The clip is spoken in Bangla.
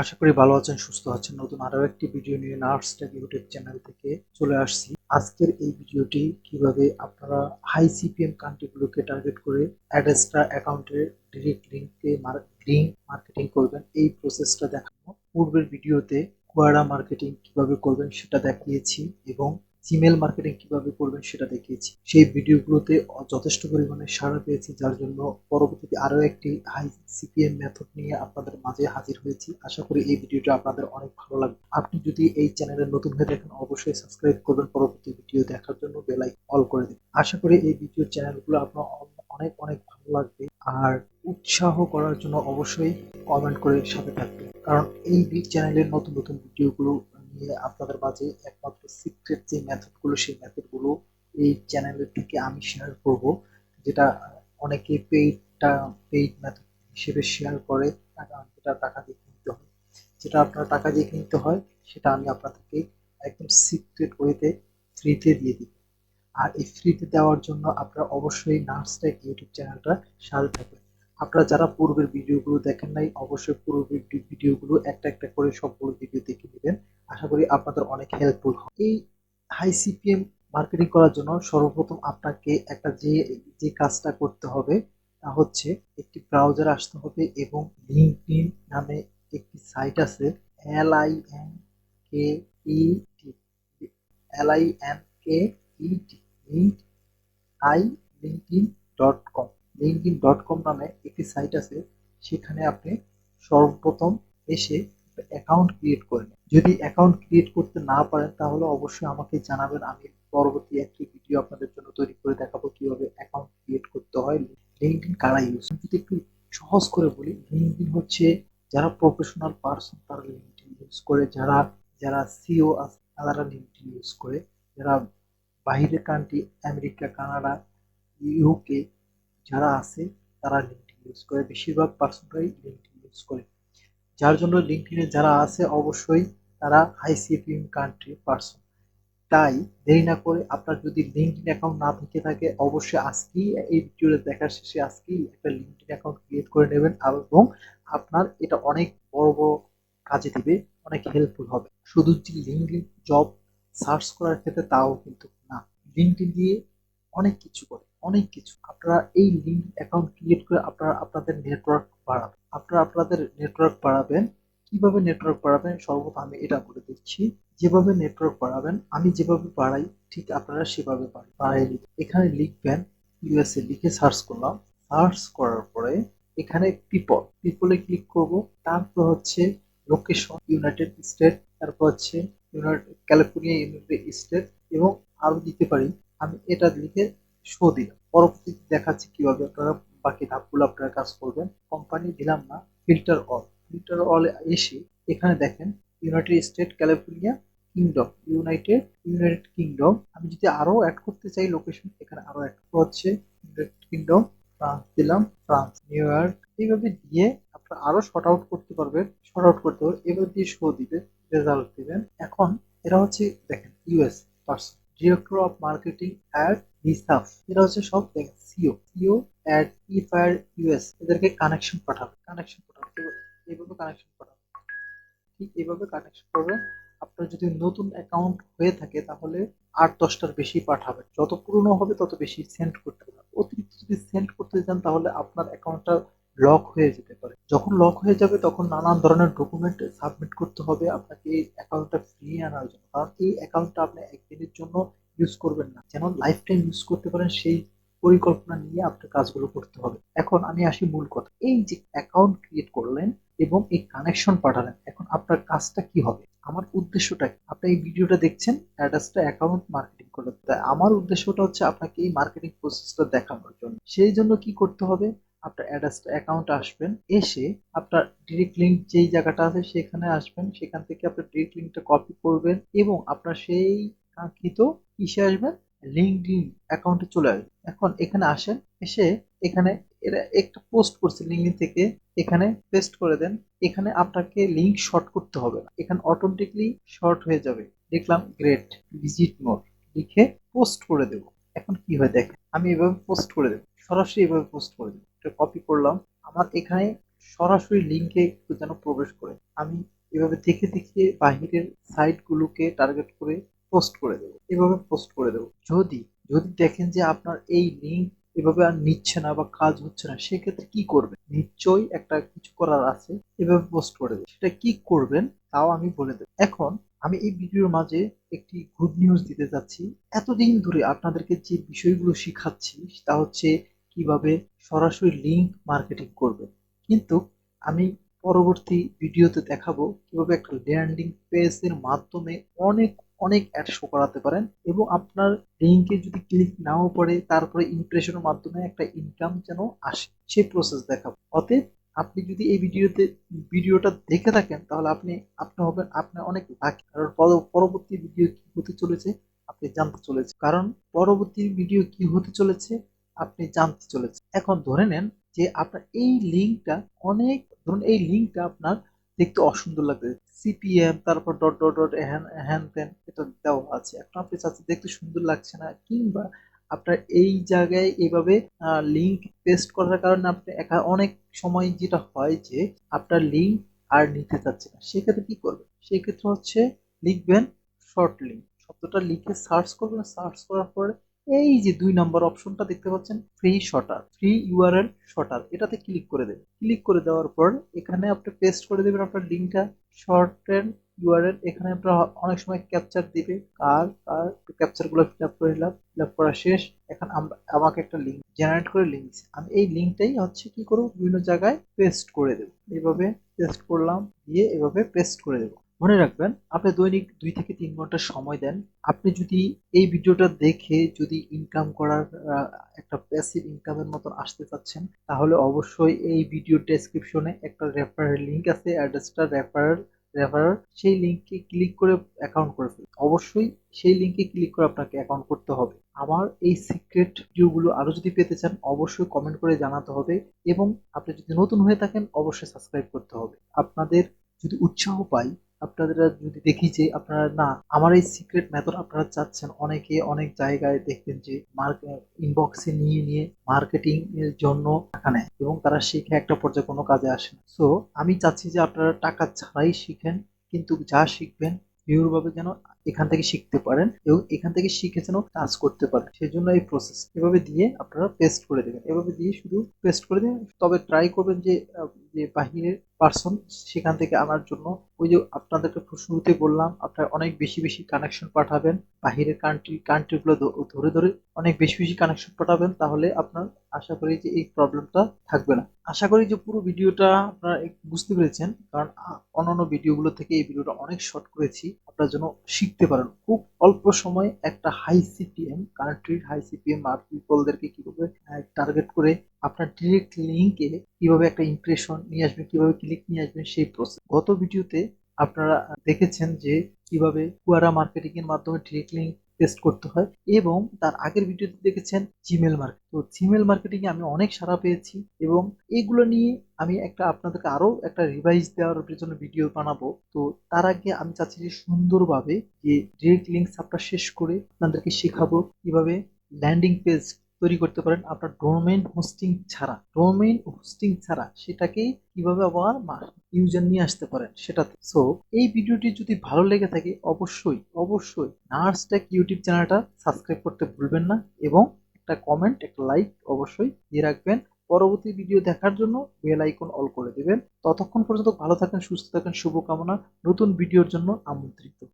আশা করি ভালো আছেন, সুস্থ আছেন। নতুন আরও একটি ভিডিও নিয়ে নার্স টেক ইউটিউব চ্যানেল থেকে চলে আসছি। আজকের এই ভিডিওটি কীভাবে আপনারা হাই সিপিএম কান্ট্রিগুলোকে টার্গেট করে অ্যাডেস্ট্রা অ্যাকাউন্টের ডিরেক্ট লিঙ্কে লিঙ্ক মার্কেটিং করবেন, এই প্রসেসটা দেখানো। পূর্বের ভিডিওতে কোয়ারা মার্কেটিং কীভাবে করবেন সেটা দেখিয়েছি এবং জিমেল মার্কেটিং কীভাবে করবেন সেটা দেখিয়েছি। সেই ভিডিওগুলোতে যথেষ্ট পরিমাণে সাড়া পেয়েছি, যার জন্য পরবর্তীতে আরও একটি হাই সিপিএম মেথড নিয়ে আপনাদের মাঝে হাজির হয়েছি। আশা করি এই ভিডিওটা আপনাদের অনেক ভালো লাগবে। আপনি যদি এই চ্যানেলে নতুন হয়ে দেখেন অবশ্যই সাবস্ক্রাইব করবেন। পরবর্তী ভিডিও দেখার জন্য বেলাই অল করে দিন। আশা করি এই ভিডিও চ্যানেলগুলো আপনার অনেক অনেক ভালো লাগবে। আর উৎসাহ করার জন্য অবশ্যই কমেন্ট করে সাথে থাকবেন। কারণ এই চ্যানেলের নতুন নতুন ভিডিওগুলো নিয়ে আপনাদের মাঝে একমাত্র সিক্রেট যে মেথডগুলো সেই মেথডগুলো এই চ্যানেলের থেকে আমি শেয়ার করব, যেটা অনেকে পেইডটা পেইড মেথড হিসেবে শেয়ার করে, টাকা যেটা টাকা দিয়ে কিনতে হয়। যেটা আপনার টাকা দিয়ে কিনতে হয়, সেটা আমি আপনাদেরকে একদম সিক্রেট ওয়েতে ফ্রিতে দিয়ে দিই আর এই ফ্রিতে দেওয়ার জন্য আপনারা অবশ্যই নার্সটেক ইউটিউব চ্যানেলটা সাথে থাকবেন। আপনারা যারা পূর্বের ভিডিওগুলো দেখেন নাই, অবশ্যই পূর্বের ভিডিওগুলো একটা একটা করে সবগুলো ভিডিও দেখে নেবেন। আশা করি আপনাদের অনেক হেল্পফুল হবে। এই হাই সিপিএম মার্কেটিং করার জন্য সর্বপ্রথম আপনাকে একটা যে যে কাজটা করতে হবে, তা হচ্ছে একটি ব্রাউজার আসতে হবে এবং লিঙ্কডিন নামে একটি সাইট আছে L I N K E T L I N K E T link I dot com LinkedIn dot com নামে একটি সাইট আছে, সেখানে আপনি সর্বপ্রথম এসে অ্যাকাউন্ট ক্রিয়েট করেন যদি অ্যাকাউন্ট ক্রিয়েট করতে না পারেন, তাহলে অবশ্যই আমাকে জানাবেন, আমি পরবর্তী একটি ভিডিও আপনাদের জন্য তৈরি করে দেখাবো কীভাবে অ্যাকাউন্ট ক্রিয়েট করতে হয়। লিঙ্কডিন কারা ইউজ যদি একটু সহজ করে বলি লিঙ্কডিন হচ্ছে যারা প্রফেশনাল পার্সন তারা লিঙ্কডিন ইউজ করে। যারা যারা সিও আছে, তারা লিঙ্কডিন ইউজ করে। যারা বাহিরের কান্ট্রি আমেরিকা কানাডা ইউকে যারা আছে তারা লিঙ্কডিন ইউজ করে বেশিরভাগ পার্সনরাই লিঙ্কডিন ইউজ করে। যার জন্য লিঙ্কডিনে যারা আছে অবশ্যই তারা হাই সিপিএম কান্ট্রি পার্সন তাই দেরি না করে আপনার যদি লিঙ্কডিন অ্যাকাউন্ট না থেকে থাকে অবশ্যই আজকেই এই ভিডিওটা দেখার শেষে আজকেই একটা লিঙ্কডিন অ্যাকাউন্ট ক্রিয়েট করে নেবেন এবং আপনার এটা অনেক বড় বড় কাজে দিবে অনেক হেল্পফুল হবে। শুধু যে লিঙ্কডিন জব সার্চ করার ক্ষেত্রে তাও কিন্তু না। লিঙ্কডিন দিয়ে অনেক কিছু করে। অনেক কিছু। আপনারা এই লিঙ্ক অ্যাকাউন্ট ক্রিয়েট করে আপনারা আপনাদের নেটওয়ার্ক বাড়াবেন। আপনারা আপনাদের নেটওয়ার্ক বাড়াবেন। কীভাবে নেটওয়ার্ক বাড়াবেন? সর্বপ্রথম আমি এটা বলে দিচ্ছি। যেভাবে নেটওয়ার্ক বাড়াবেন, আমি যেভাবে বাড়াই, ঠিক আপনারা সেভাবে বাড়াই। এখানে লিখবেন ইউএসএ লিখে সার্চ করলাম। সার্চ করার পরে এখানে পিপল পিপলে ক্লিক করব। তারপর হচ্ছে লোকেশন ইউনাইটেড স্টেট তারপর হচ্ছে ক্যালিফোর্নিয়া ইউনাইটেড স্টেট এবং আরও দিতে পারি। আমি এটা লিখে শো দিলাম। পরবর্তীতে দেখাচ্ছি কীভাবে আপনারা বাকি ধাপগুলো আপনারা কাজ করবেন। কোম্পানি দিলাম না ফিল্টার অল ফিল্টার অল এসে এখানে দেখেন United State California Kingdom United United Kingdom আমি যদি আরও অ্যাড করতে চাই লোকেশন এখানে আরও অ্যাড হচ্ছে। ইউনাইটেড কিংডম ফ্রান্স দিলাম ফ্রান্স নিউ ইয়র্ক এইভাবে দিয়ে আপনারা আরও শর্ট আউট করতে পারবেন শর্ট আউট করতে পারবেন এবার দিয়ে শো দিবে রেজাল্ট দিবেন। এখন এরা হচ্ছে, দেখেন US person director of marketing at রিসাফ এটা হচ্ছে সব CEO CEO at E fire US এদেরকে কানেকশন পাঠাবে কানেকশন পাঠাবে এইভাবে কানেকশন পাঠাবে। ঠিক এইভাবে কানেকশন করবে। আপনার যদি নতুন অ্যাকাউন্ট হয়ে থাকে, তাহলে আট দশটার বেশি পাঠাবে। যত পুরনো হবে, তত বেশি সেন্ড করতে পারবে অতিরিক্ত যদি সেন্ড করতে চান, তাহলে আপনার অ্যাকাউন্টটা লক হয়ে যেতে পারে। যখন লক হয়ে যাবে, তখন নানান ধরনের ডকুমেন্ট সাবমিট করতে হবে। আপনাকে এই অ্যাকাউন্টটা ফিরিয়ে আনার জন্য। কারণ এই অ্যাকাউন্টটা আপনি একদিনের জন্য ইউজ করবেন না। যেন লাইফ টাইম ইউজ করতে পারেন, সেই পরিকল্পনা নিয়ে আপনার কাজগুলো করতে হবে। এখন আমি আসি মূল কথা। এই যে অ্যাকাউন্ট ক্রিয়েট করলেন এবং এই কানেকশন পাঠালেন, এখন আপনার কাজটা কি হবে? আমার উদ্দেশ্যটা আপনি এই ভিডিওটা দেখছেন অ্যাডাসটা অ্যাকাউন্ট মার্কেটিং করতে তাই আমার উদ্দেশ্যটা হচ্ছে আপনাকে এই মার্কেটিং প্রসেসটা দেখানোর জন্য। সেই জন্য কি করতে হবে? আপনার অ্যাডাসটা অ্যাকাউন্ট আসবেন, এসে আপনার ডিরেক্ট লিঙ্ক যেই জায়গাটা আছে সেখানে আসবেন। সেখান থেকে আপনার ডিরেক্ট লিঙ্কটা কপি করবেন এবং আপনার সেই কাঙ্ক্ষিত কিসে আসবেন লিঙ্কডিন অ্যাকাউন্টে চলে আসবে। এখন এখানে আসেন, এসে এখানে এরা একটা পোস্ট করছে লিঙ্কডিন থেকে, এখানে পেস্ট করে দেন। এখানে আপনাকে লিঙ্ক শর্ট করতে হবে না। এখানে অটোমেটিকলি শর্ট হয়ে যাবে। দেখলাম গ্রেট ভিজিট মোর লিখে পোস্ট করে দেব। এখন কি হয় দেখেন, আমি এভাবে পোস্ট করে দেবো। সরাসরি এভাবে পোস্ট করে দেবো। এটা কপি করলাম। আমার এখানে সরাসরি লিঙ্কে যেন প্রবেশ করে। আমি এভাবে দেখে দেখে বাহিরের সাইটগুলোকে টার্গেট করে পোস্ট করে দেবো। এভাবে পোস্ট করে দেবো। যদি যদি দেখেন যে আপনার এই লিঙ্ক এভাবে আর নিচ্ছে না বা কাজ হচ্ছে না, সেক্ষেত্রে কি করবেন? নিশ্চয়ই একটা কিছু করার আছে, এভাবে পোস্ট করে দেবেন। সেটা কি করবেন তাও আমি বলে দেব। এখন আমি এই ভিডিওর মাঝে একটি গুড নিউজ দিতে যাচ্ছি। এতদিন ধরে আপনাদেরকে যে বিষয়গুলো শিখাচ্ছি, তা হচ্ছে কীভাবে সরাসরি লিঙ্ক মার্কেটিং করবেন। কিন্তু আমি পরবর্তী ভিডিওতে দেখাবো কীভাবে একটা ল্যান্ডিং পেজের মাধ্যমে অনেক অনেক অ্যাড শো করাতে পারেন এবং আপনার লিঙ্কে যদি ক্লিক নাও পড়ে, তারপরে ইমপ্রেশনের মাধ্যমে একটা ইনকাম যেন আসে, সেই প্রসেস দেখাবো। অতএব আপনি যদি এই ভিডিওতে ভিডিওটা দেখে থাকেন, তাহলে আপনি আপনি হবেন, আপনি অনেক লাকি কারণ পরবর্তী ভিডিও কি হতে চলেছে, আপনি জানতে চলেছে কারণ পরবর্তী ভিডিও কি হতে চলেছে, আপনি জানতে চলেছে এখন ধরে নেন যে আপনার এই লিঙ্কটা অনেক, ধরুন এই লিঙ্কটা আপনার দেখতে অসুন্দর লাগবে সিপিএম তারপর ডট ডট ডট হ্যান হ্যান ত্যান এটা দেওয়া আছে। এখন আপনি চাচ্ছেন দেখতে সুন্দর লাগছে না, কিংবা আপনার এই জায়গায় এভাবে লিঙ্ক পেস্ট করার কারণে আপনি একা অনেক সময় যেটা হয় যে, আপনার লিঙ্ক আর নিতে চাচ্ছে না। সেক্ষেত্রে কি করবেন? সেক্ষেত্রে হচ্ছে লিখবেন শর্ট লিঙ্ক শব্দটা লিখে সার্চ করবেন। সার্চ করার পরে এই যে দুই নম্বর অপশনটা দেখতে পাচ্ছেন free shorter free URL shorter এটাতে ক্লিক করে দেবেন। ক্লিক করে দেওয়ার পর এখানে আপনি পেস্ট করে দেবেন আপনার লিঙ্কটা শর্ট এন্ড ইউআরএল এখানে আপনার অনেক সময় ক্যাপচার দিবে কার ক্যাপচারগুলো ফিল আপ করে নিলাম ফিল আপ করা শেষ। এখন আম- আমাকে একটা লিঙ্ক জেনারেট করে লিঙ্ক আমি এই লিঙ্কটাই হচ্ছে কি করব? বিভিন্ন জায়গায় পেস্ট করে দেবো। এইভাবে পেস্ট করলাম, দিয়ে এভাবে পেস্ট করে দেবো। মনে রাখবেন, আপনি দৈনিক দুই থেকে তিন ঘণ্টা সময় দেন। আপনি যদি এই ভিডিওটা দেখে যদি ইনকাম করার একটা প্যাসিভ ইনকামের মতন আসতে চাচ্ছেন, তাহলে অবশ্যই এই ভিডিও ডেসক্রিপশনে একটা রেফারেল লিংক আছে অ্যাড্রেসটা রেফারেল রেফারেল সেই লিংকে ক্লিক করে অ্যাকাউন্ট করে ফেলুন। অবশ্যই সেই লিংকে ক্লিক করে আপনাকে অ্যাকাউন্ট করতে হবে। আমার এই সিক্রেট ভিডিওগুলো আরও যদি পেতে চান, অবশ্যই কমেন্ট করে জানাতে হবে এবং আপনি যদি নতুন হয়ে থাকেন, অবশ্যই সাবস্ক্রাইব করতে হবে। আপনাদের যদি উৎসাহ পাই আপনারা যদি দেখি যে আপনারা না, আমার এই সিক্রেট মেথড আপনারা চাচ্ছেন অনেকে অনেক জায়গায় দেখবেন যে ইনবক্সে নিয়ে নিয়ে মার্কেটিং এর জন্য টাকা নেয় এবং তারা শিখে একটা পর্যায়ে কোনো কাজে আসে না। সো আমি চাচ্ছি যে আপনারা টাকা ছাড়াই শিখেন, কিন্তু যা শিখবেন ভাবে যেন এখান থেকে শিখতে পারেন এবং এখান থেকে শিখে যেন কাজ করতে পারেন। সেজন্য এই প্রসেস এভাবে দিয়ে আপনারা পেস্ট করে দেবেন। এভাবে দিয়ে শুধু পেস্ট করে দেবেন, তবে ট্রাই করবেন যে যে বাহিরের পার্সন সেখান থেকে আনার জন্য। ওই যে আপনাদেরকে শুরুতে বললাম, আপনারা অনেক বেশি বেশি কানেকশন পাঠাবেন। বাহিরের কান্ট্রি কান্ট্রিগুলো ধরে ধরে অনেক বেশি বেশি কানেকশন পাঠাবেন, তাহলে আপনার আশা করি যে এই প্রবলেমটা থাকবে না। আশা করি যে পুরো ভিডিওটা আপনারা বুঝতে পেরেছেন, কারণ অন্যান্য ভিডিওগুলো থেকে এই ভিডিওটা অনেক শর্ট করেছি। আপনার জন্য শিখতে পারেন। খুব অল্প সময়ে একটা হাই সিপিএম কান্ট্রির হাই সিপিএম আর পিপলদেরকে কীভাবে টার্গেট করে আপনার ডিরেক্ট লিঙ্কে কীভাবে একটা ইমপ্রেশন নিয়ে আসবেন, কীভাবে ক্লিক নিয়ে আসবেন সেই প্রসেস গত ভিডিওতে আপনারা দেখেছেন যে কীভাবে কুয়ারা মার্কেটিং এর মাধ্যমে ডিরেক্ট লিঙ্ক টেস্ট করতে হয় এবং তার আগের ভিডিওতে দেখেছেন জিমেল মার্কেট তো জিমেল মার্কেটিং আমি অনেক সারা পেয়েছি এবং এগুলো নিয়ে আমি একটা আপনাদেরকে আরও একটা রিভাইজ দেওয়ার জন্য ভিডিও বানাবো। তো তার আগে আমি চাচ্ছি যে সুন্দরভাবে যে ডিরেক্ট লিঙ্ক সাপটা শেষ করে আপনাদেরকে শেখাবো। কীভাবে ল্যান্ডিং পেজ তৈরি করতে পারেন আপনার ডোমেইন হোস্টিং ছাড়া। ডোমেইন হোস্টিং ছাড়া সেটাকে কীভাবে আবার ইউজার নিয়ে আসতে পারেন সেটাতে। সো এই ভিডিওটি যদি ভালো লেগে থাকে, অবশ্যই অবশ্যই নার্স টেক ইউটিউব চ্যানেলটা সাবস্ক্রাইব করতে ভুলবেন না এবং একটা কমেন্ট একটা লাইক অবশ্যই দিয়ে রাখবেন। পরবর্তী ভিডিও দেখার জন্য বেল আইকন অল করে দেবেন। ততক্ষণ পর্যন্ত ভালো থাকেন, সুস্থ থাকেন, শুভকামনা। নতুন ভিডিওর জন্য আমন্ত্রিত।